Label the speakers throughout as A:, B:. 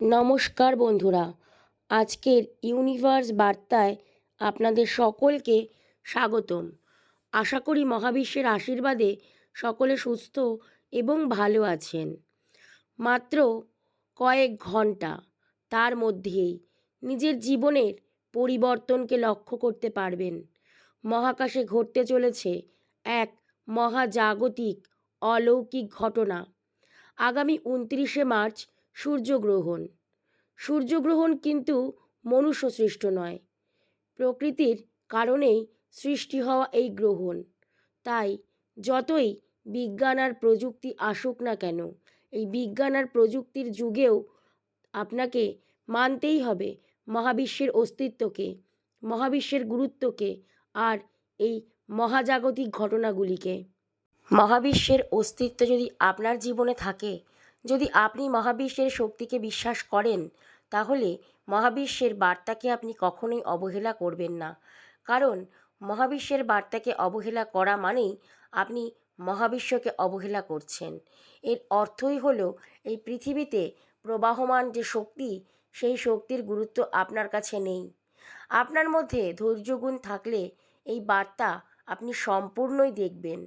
A: নমস্কার বন্ধুরা, আজকের ইউনিভার্স বার্তায় আপনাদের সকলকে স্বাগতম। আশা করি মহাবিশ্বের আশীর্বাদে সকলে সুস্থ এবং ভালো আছেন। মাত্র কয়েক ঘণ্টা তার মধ্যেই নিজের জীবনের পরিবর্তনকে লক্ষ্য করতে পারবেন। মহাকাশে ঘটতে চলেছে এক মহাজাগতিক অলৌকিক ঘটনা। আগামী উনত্রিশে মার্চ সূর্যগ্রহণ। সূর্যগ্রহণ কিন্তু মনুষ্য সৃষ্ট নয়। প্রকৃতির কারণেই সৃষ্টি হওয়া এই গ্রহণ। তাই যতই বিজ্ঞান আর প্রযুক্তি আসুক না কেন, এই বিজ্ঞান আর প্রযুক্তির যুগেও আপনাকে মানতেই হবে মহাবিশ্বের অস্তিত্বকে, মহাবিশ্বের গুরুত্বকে আর এই মহাজাগতিক ঘটনাগুলিকে। মহাবিশ্বের অস্তিত্ব যদি আপনার জীবনে থাকে যদি আপনি মহাবিশ্বের শক্তিকে বিশ্বাস করেন, তাহলে মহাবিশ্বের বার্তাকে আপনি কখনোই অবহেলা করবেন না। কারণ মহাবিশ্বের বার্তাকে অবহেলা করা মানেই আপনি মহাবিশ্বকে অবহেলা করছেন। এর অর্থই হলো এই পৃথিবীতে প্রবাহমান যে শক্তি, সেই শক্তির গুরুত্ব আপনার কাছে নেই। আপনার মধ্যে ধৈর্যগুণ থাকলে এই বার্তা আপনি সম্পূর্ণই দেখবেন।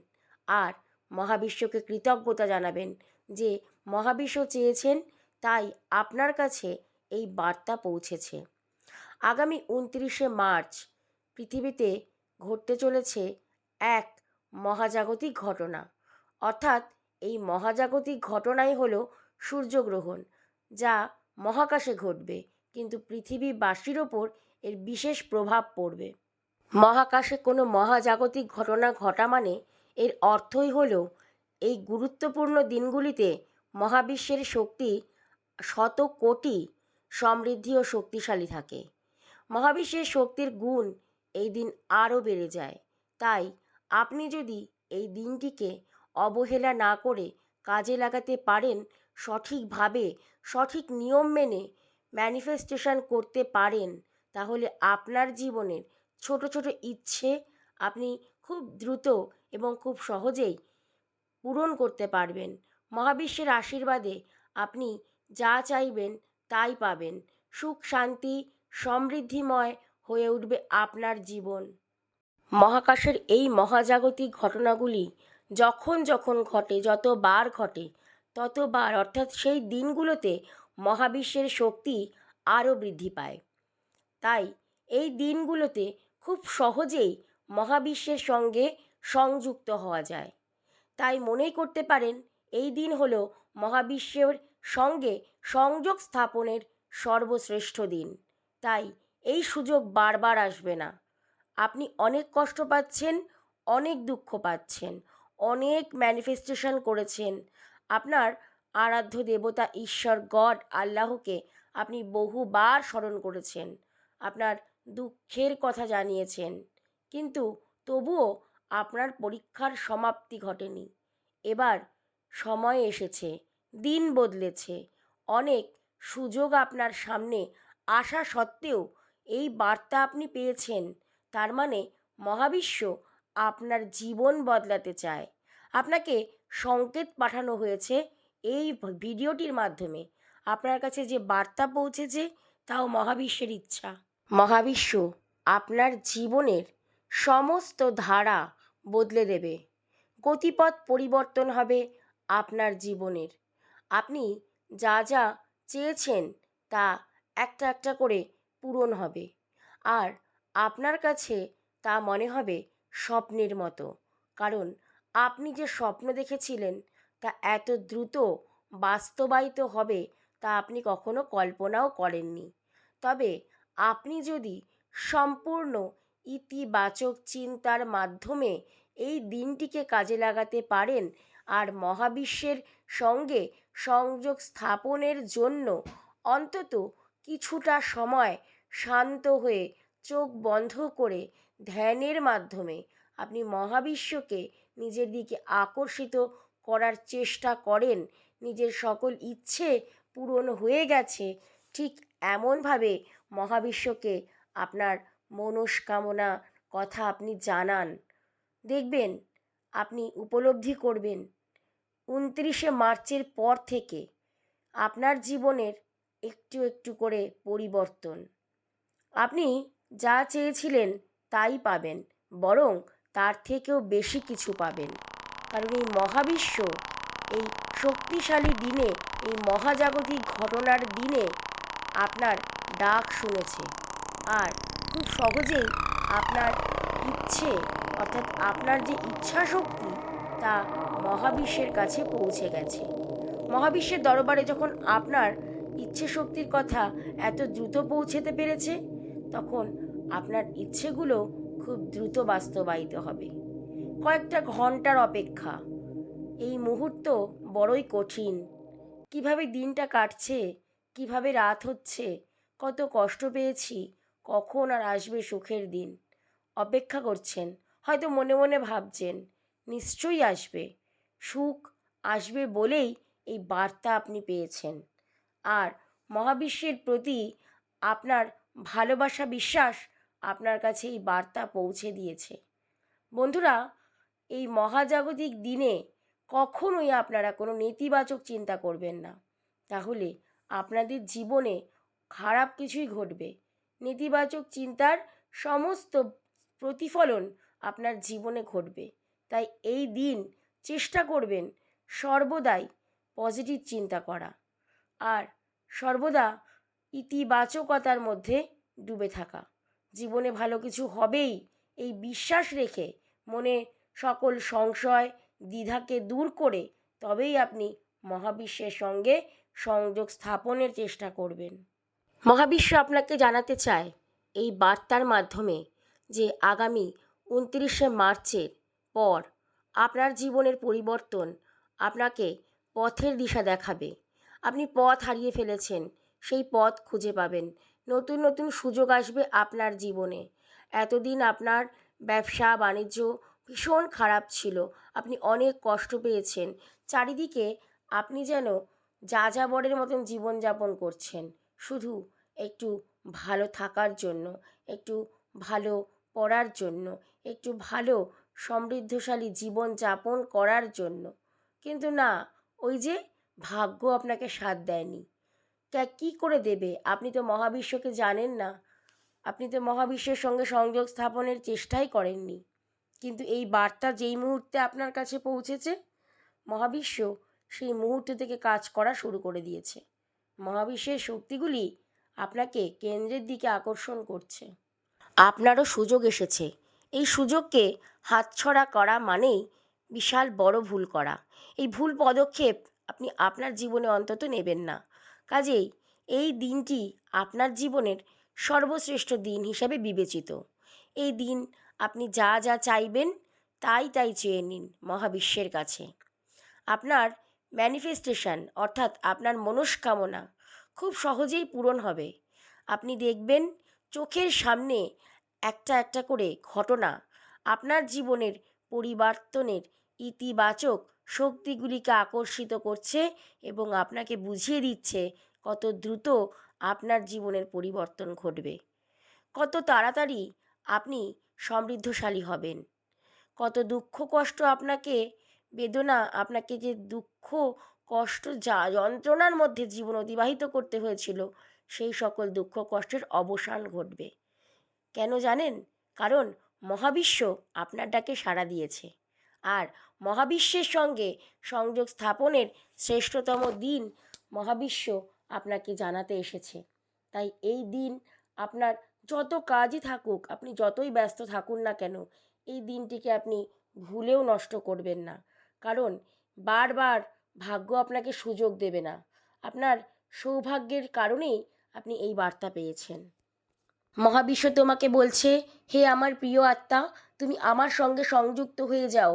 A: আর মহাবিশ্বকে কৃতজ্ঞতা জানাবেন যে মহাবিশ্ব চেয়েছেন, তাই আপনার কাছে এই বার্তা পৌঁছেছে। আগামী উনত্রিশে মার্চ পৃথিবীতে ঘটতে চলেছে এক মহাজাগতিক ঘটনা। অর্থাৎ এই মহাজাগতিক ঘটনাই হলো সূর্যগ্রহণ, যা মহাকাশে ঘটবে, কিন্তু পৃথিবীবাসীর ওপর এর বিশেষ প্রভাব পড়বে। মহাকাশে কোনো মহাজাগতিক ঘটনা ঘটা মানে এর অর্থই হলো এই গুরুত্বপূর্ণ দিনগুলিতে মহাবিশ্বের শক্তি শত কোটি সমৃদ্ধি ও শক্তিশালী থাকে। মহাবিশ্বের শক্তির গুণ এই দিন আরও বেড়ে যায়। তাই আপনি যদি এই দিনটিকে অবহেলা না করে কাজে লাগাতে পারেন, সঠিকভাবে সঠিক নিয়ম মেনে ম্যানিফেস্টেশন করতে পারেন, তাহলে আপনার জীবনের ছোট ছোট ইচ্ছে আপনি খুব দ্রুত এবং খুব সহজেই পূরণ করতে পারবেন। মহাবিশ্বের আশীর্বাদে আপনি যা চাইবেন তাই পাবেন। সুখ, শান্তি, সমৃদ্ধিময় হয়ে উঠবে আপনার জীবন। মহাকাশের এই মহাজাগতিক ঘটনাগুলি যখন যখন ঘটে, যতবার ঘটে, ততবার, অর্থাৎ সেই দিনগুলোতে মহাবিশ্বের শক্তি আরও বৃদ্ধি পায়। তাই এই দিনগুলোতে খুব সহজেই মহাবিশ্বের সঙ্গে সংযুক্ত হওয়া যায়। তাই মনেই করতে পারেন এই দিন হল মহাবিশ্বের সঙ্গে সংযোগ স্থাপনের সর্বশ্রেষ্ঠ দিন। তাই এই সুযোগ বারবার আসবে না। আপনি অনেক কষ্ট পাচ্ছেন, অনেক দুঃখ পাচ্ছেন, অনেক ম্যানিফেস্টেশন করেছেন। আপনার আরাধ্য দেবতা ঈশ্বর, গড, আল্লাহকে আপনি বহুবার স্মরণ করেছেন, আপনার দুঃখের কথা জানিয়েছেন। কিন্তু তবুও আপনার পরীক্ষার সমাপ্তি ঘটেনি। এবার সময় এসেছে, দিন বদলেছে। অনেক সুযোগ আপনার সামনে আসা সত্ত্বেও এই বার্তা আপনি পেয়েছেন। তার মানে মহাবিশ্ব আপনার জীবন বদলাতে চায়। আপনাকে সংকেত পাঠানো হয়েছে এই ভিডিওটির মাধ্যমে। আপনার কাছে যে বার্তা পৌঁছেছে তাও মহাবিশ্বের ইচ্ছা। মহাবিশ্ব আপনার জীবনের সমস্ত ধারা বদলে দেবে। গতিপথ পরিবর্তন হবে আপনার জীবনের। আপনি যা যা চেয়েছেন তা একটা একটা করে পূরণ হবে। আর আপনার কাছে তা মনে হবে স্বপ্নের মতো। কারণ আপনি যে স্বপ্ন দেখেছিলেন তা এত দ্রুত বাস্তবায়িত হবে তা আপনি কখনো কল্পনাও করেননি। তবে আপনি যদি সম্পূর্ণ ইতিবাচক চিন্তার মাধ্যমে এই দিনটিকে কাজে লাগাতে পারেন আর মহাবিশ্বের সঙ্গে সংযোগ স্থাপনের জন্য অন্তত কিছুটা সময় শান্ত হয়ে চোখ বন্ধ করে ধ্যানের মাধ্যমে আপনি মহাবিশ্বকে নিজের দিকে আকর্ষিত করার চেষ্টা করেন। নিজের সকল ইচ্ছে পূরণ হয়ে গেছে। ঠিক এমনভাবে মহাবিশ্বকে আপনার মনস্কামনা কথা আপনি জানান। দেখবেন, আপনি উপলব্ধি করবেন। উনত্রিশে মার্চের পর থেকে আপনার জীবনের একটু একটু করে পরিবর্তন। আপনি যা চেয়েছিলেন তাই পাবেন, বরং তার থেকেও বেশি কিছু পাবেন। কারণ এই মহাবিশ্ব, এই শক্তিশালী দিনে, এই মহাজাগতিক ঘটনার দিনে আপনার ডাক শুনেছে। আর খুব সহজেই আপনার ইচ্ছে, অর্থাৎ আপনার যে ইচ্ছা শক্তি তা মহাবিশ্বের কাছে পৌঁছে গেছে। মহাবিশ্বের দরবারে যখন আপনার ইচ্ছে শক্তির কথা এত দ্রুত পৌঁছেতে পেরেছে, তখন আপনার ইচ্ছেগুলো খুব দ্রুত বাস্তবায়িত হবে। কয়েকটা ঘণ্টার অপেক্ষা। এই মুহূর্ত বড়ই কঠিন। কীভাবে দিনটা কাটছে, কীভাবে রাত হচ্ছে, কত কষ্ট পেয়েছি, কখন আর আসবে সুখের দিন। অপেক্ষা করছেন, হয়তো মনে মনে ভাবছেন, নিশ্চয়ই আসবে। সুখ আসবে বলেই এই বার্তা আপনি পেয়েছেন। আর মহাবিশ্বের প্রতি আপনার ভালোবাসা বিশ্বাস আপনার কাছে এই বার্তা পৌঁছে দিয়েছে। বন্ধুরা, এই মহাজাগতিক দিনে কখনোই আপনারা কোনো নেতিবাচক চিন্তা করবেন না। তাহলে আপনাদের জীবনে খারাপ কিছুই ঘটবে। নেতিবাচক চিন্তার সমস্ত প্রতিফলন আপনার জীবনে ঘটবে। তাই এই দিন চেষ্টা করবেন সর্বদাই পজিটিভ চিন্তা করা। আর সর্বদা ইতিবাচকতার মধ্যে ডুবে থাকা। জীবনে ভালো কিছু হবেই এই বিশ্বাস রেখে মনে সকল সংশয়, দ্বিধাকে দূর করে তবেই আপনি মহাবিশ্বের সঙ্গে সংযোগ স্থাপনের চেষ্টা করবেন। মহাবিশ্ব আপনাকে জানাতে চায় এই বার্তার মাধ্যমে যে আগামী উনত্রিশে মার্চের পর আপনার জীবনের পরিবর্তন আপনাকে পথের দিশা দেখাবে। আপনি পথ হারিয়ে ফেলেছেন, সেই পথ খুঁজে পাবেন। নতুন নতুন সুযোগ আসবে আপনার জীবনে। এতদিন আপনার ব্যবসা, বাণিজ্য ভীষণ খারাপ ছিল। আপনি অনেক কষ্ট পেয়েছেন। চারিদিকে আপনি যেন যাযাবরের মতন জীবনযাপন করছেন। শুধু একটু ভালো থাকার জন্য, একটু ভালো পড়ার জন্য, একটু ভালো সমৃদ্ধশালী জীবন যাপন করার জন্য। কিন্তু না, ওই যে ভাগ্য আপনাকে সাথ দেয়নি। কী করে দেবে? আপনি তো মহাবিশ্বকে জানেন না। আপনি তো মহাবিশ্বের সঙ্গে সংযোগ স্থাপনের চেষ্টাই করেননি। কিন্তু এই বার্তা যেই মুহূর্তে আপনার কাছে পৌঁছেছে, মহাবিশ্ব সেই মুহূর্ত থেকে কাজ করা শুরু করে দিয়েছে। মহাবিশ্বের শক্তিগুলি আপনাকে কেন্দ্রের দিকে আকর্ষণ করছে। আপনারও সুযোগ এসেছে। এই সুযোগকে হাতছড়া করা মানেই বিশাল বড় ভুল করা। এই ভুল পদক্ষেপ আপনি আপনার জীবনে অন্তত নেবেন না। কাজেই এই দিনটি আপনার জীবনের সর্বশ্রেষ্ঠ দিন হিসাবে বিবেচিত। এই দিন আপনি যা যা চাইবেন তাই তাই চেয়ে নিন মহাবিশ্বের কাছে। আপনার ম্যানিফেস্টেশন অর্থাৎ আপনার মনস্কামনা খুব সহজেই পূরণ হবে। আপনি দেখবেন চোখের সামনে একটা একটা করে ঘটনা, আপনার জীবনের পরিবর্তনের ইতিবাচক শক্তিগুলিকে আকর্ষিত করছে এবং আপনাকে বুঝিয়ে দিচ্ছে কত দ্রুত আপনার জীবনের পরিবর্তন ঘটবে। কত তাড়াতাড়ি আপনি সমৃদ্ধশালী হবেন। কত দুঃখ কষ্ট আপনাকে, বেদনা আপনাকে যে দুঃখ, কষ্ট, যা যন্ত্রণার মধ্যে জীবন অতিবাহিত করতে হয়েছিল, সেই সকল দুঃখ কষ্টের অবসান ঘটবে। কেন জানেন? কারণ মহাবিশ্ব আপনার ডাকে সাড়া দিয়েছে। আর মহাবিশ্বের সঙ্গে সংযোগ স্থাপনের শ্রেষ্ঠতম দিন মহাবিশ্ব আপনাকে জানাতে এসেছে। তাই এই দিন আপনার যত কাজই থাকুক, আপনি যতই ব্যস্ত থাকুন না কেন, এই দিনটিকে আপনি ভুলেও নষ্ট করবেন না। কারণ বারবার ভাগ্য আপনাকে সুযোগ দেবে না। আপনার সৌভাগ্যের কারণেই আপনি এই বার্তা পেয়েছেন। মহাবিশ্ব তোমাকে বলছে, হে আমার প্রিয় আত্মা, তুমি আমার সঙ্গে সংযুক্ত হয়ে যাও।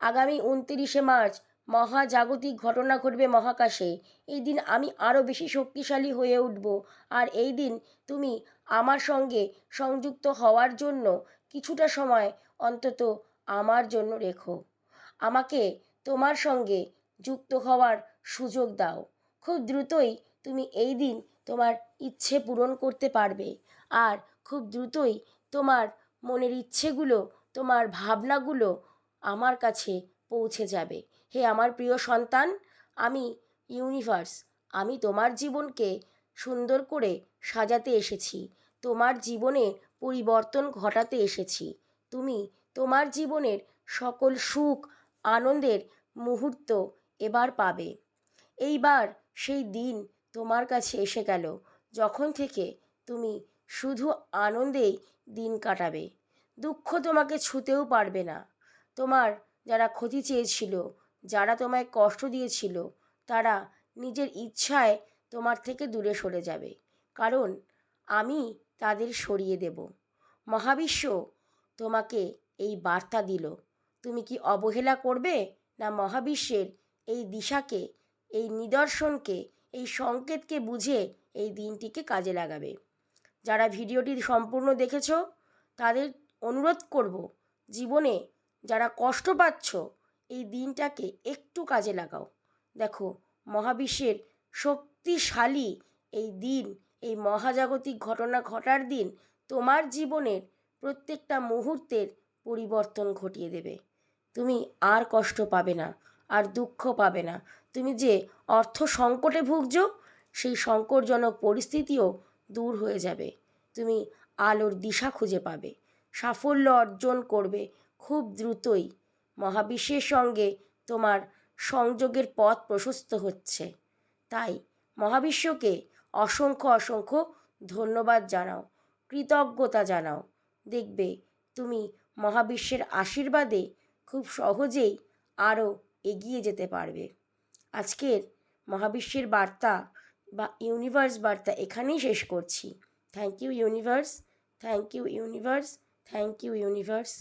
A: আগামী উনতিরিশে মার্চ মহাজাগতিক ঘটনা ঘটবে মহাকাশে। এই দিন আমি আরও বেশি শক্তিশালী হয়ে উঠব। আর এই দিন তুমি আমার সঙ্গে সংযুক্ত হওয়ার জন্য কিছুটা সময় অন্তত আমার জন্য রেখো। আমাকে তোমার সঙ্গে যুক্ত হওয়ার সুযোগ দাও। খুব দ্রুতই তুমি এই দিন তোমার ইচ্ছে পূরণ করতে পারবে। আর খুব দ্রুতই তোমার মনের ইচ্ছেগুলো, তোমার ভাবনাগুলো আমার কাছে পৌঁছে যাবে। হে আমার প্রিয় সন্তান, আমি ইউনিভার্স আমি তোমার জীবনকে সুন্দর করে সাজাতে এসেছি। তোমার জীবনে পরিবর্তন ঘটাতে এসেছি। তুমি তোমার জীবনের সকল সুখ, আনন্দের মুহূর্ত এবার পাবে। এইবার সেই দিন তোমার কাছে এসে গেল, যখন থেকে তুমি শুধু আনন্দেই দিন কাটাবে। দুঃখ তোমাকে ছুতেও পারবে না। তোমার যারা ক্ষতি চেয়েছিল, যারা তোমায় কষ্ট দিয়েছিল, তারা নিজের ইচ্ছায় তোমার থেকে দূরে সরে যাবে। কারণ আমি তাদের সরিয়ে দেব। মহাবিশ্ব তোমাকে এই বার্তা দিল, তুমি কি অবহেলা করবে না মহাবিশ্বের এই দিশাকে, এই নিদর্শনকে, এই সংকেতকে বুঝে এই দিনটিকে কাজে লাগাবে? যারা ভিডিওটি সম্পূর্ণ দেখেছ, তাদের অনুরোধ করব, জীবনে যারা কষ্ট পাচ্ছ, এই দিনটাকে একটু কাজে লাগাও। দেখো, মহাবিশ্বের শক্তিশালী এই দিন, এই মহাজাগতিক ঘটনা ঘটার দিন তোমার জীবনের প্রত্যেকটা মুহূর্তের পরিবর্তন ঘটিয়ে দেবে। তুমি আর কষ্ট পাবে না, আর দুঃখ পাবে না। তুমি যে অর্থ সংকটে ভুগছো, সেই সংকটজনক পরিস্থিতিও দূর হয়ে যাবে। তুমি আলোর দিশা খুঁজে পাবে। সাফল্য অর্জন করবে খুব দ্রুতই। মহাবিশ্বের সঙ্গে তোমার সংযোগের পথ প্রশস্ত হচ্ছে। তাই মহাবিশ্বকে অসংখ্য অসংখ্য ধন্যবাদ জানাও, কৃতজ্ঞতা জানাও। দেখবে তুমি মহাবিশ্বের আশীর্বাদে খুব সহজেই আরও এগিয়ে যেতে পারবে। আজকের মহাবিশ্বের বার্তা বা ইউনিভার্স বার্তা এখানেই শেষ করছি। Thank you universe thank you universe thank you universe